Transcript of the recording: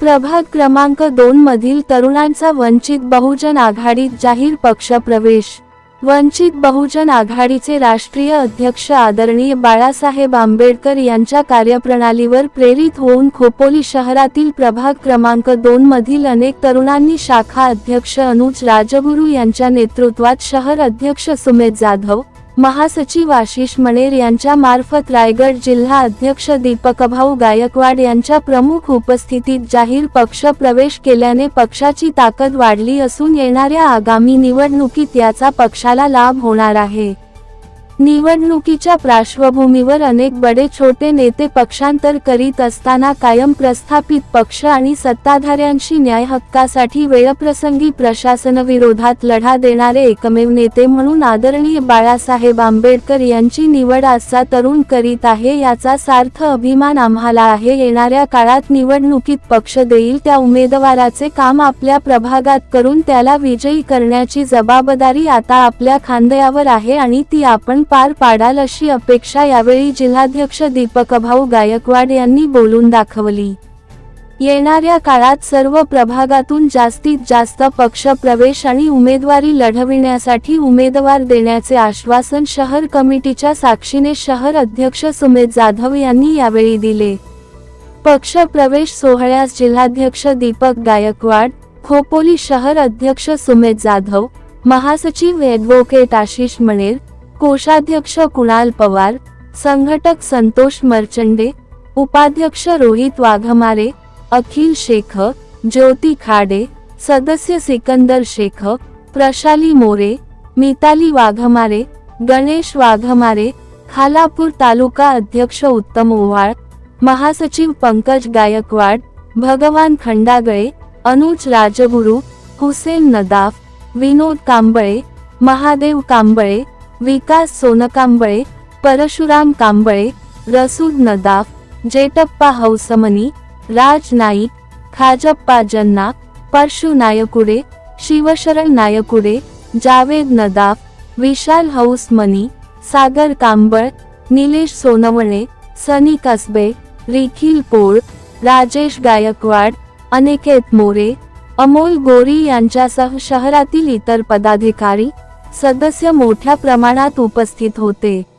प्रभाग क्रमांक दोन मधील तरुणांचा वंचित बहुजन आघाडीत जाहीर पक्ष प्रवेश. वंचित बहुजन आघाडीचे राष्ट्रीय अध्यक्ष आदरणीय बाळासाहेब आंबेडकर यांच्या कार्यप्रणालीवर प्रेरित होऊन खोपोली शहरातील प्रभाग क्रमांक दोन मधील अनेक तरुणांनी शाखा अध्यक्ष अनुज राजगुरू यांच्या नेतृत्वात शहर अध्यक्ष सुमेध जाधव महासचिव आशिष मणेर यांच्या मार्फत रायगड जिल्हा अध्यक्ष दीपकभाऊ गायकवाड यांच्या प्रमुख उपस्थितीत जाहीर पक्ष प्रवेश केल्याने पक्षाची ताकद वाढली असून येणाऱ्या आगामी निवडणुकीत याचा पक्षाला लाभ होणार आहे. निवडणुकीच्या पार्श्वभूमीवर अनेक बडे छोटे नेते पक्षांतर करीत असताना कायम प्रस्थापित पक्ष आणि सत्ताधाऱ्यांशी न्याय हक्कासाठी वेळप्रसंगी प्रशासनविरोधात लढा देणारे एकमेव नेते म्हणून आदरणीय बाळासाहेब आंबेडकर यांची निवड आजचा तरुण करीत आहे याचा सार्थ अभिमान आम्हाला आहे. येणाऱ्या काळात निवडणुकीत पक्ष देईल त्या उमेदवाराचे काम आपल्या प्रभागात करून त्याला विजयी करण्याची जबाबदारी आता आपल्या खांद्यावर आहे आणि ती आपण पार पाडाल अशी अपेक्षा यावेळी जिल्हाध्यक्ष दीपक भाऊ गायकवाड यांनी बोलून दाखवली. येणाऱ्या काळात सर्व प्रभागातून जास्तीत जास्त पक्ष प्रवेश आणि उमेदवारी लढविण्यासाठी उमेदवार देण्याचे आश्वासन शहर कमिटीच्या साक्षीने शहर अध्यक्ष सुमेध जाधव यांनी यावेळी दिले. पक्ष प्रवेश सोहळ्यास जिल्हाध्यक्ष दीपक गायकवाड खोपोली शहर अध्यक्ष सुमेध जाधव महासचिव ॲडव्होकेट आशिष मणेर कोषाध्यक्ष कुणाल पवार संघटक संतोष मर्चंडे उपाध्यक्ष रोहित वाघमारे अखिल शेख ज्योती खाडे सदस्य सिकंदर शेख प्रशाली मोरे मिताली वाघमारे गणेश वाघमारे खालापूर तालुका अध्यक्ष उत्तम ओव्हाळ महासचिव पंकज गायकवाड भगवान खंडागळे अनुज राजगुरू हुसेन नदाफ विनोद कांबळे महादेव कांबळे विकास सोनकांबळे परशुराम कांबळे रसूद नदाफ जेटप्पा हौसमनी राज नाईक खाजप्पा जन्ना परशु नायकुडे शिवशरण नायकुडे जावेद नदाफ विशाल हौसमनी सागर कांबळ निलेश सोनवणे सनी कसबे रिखिल पोळ राजेश गायकवाड अनिकेत मोरे अमोल गोरी यांच्यासह शहरातील इतर पदाधिकारी सदस्य मोठ्या प्रमाणात उपस्थित होते.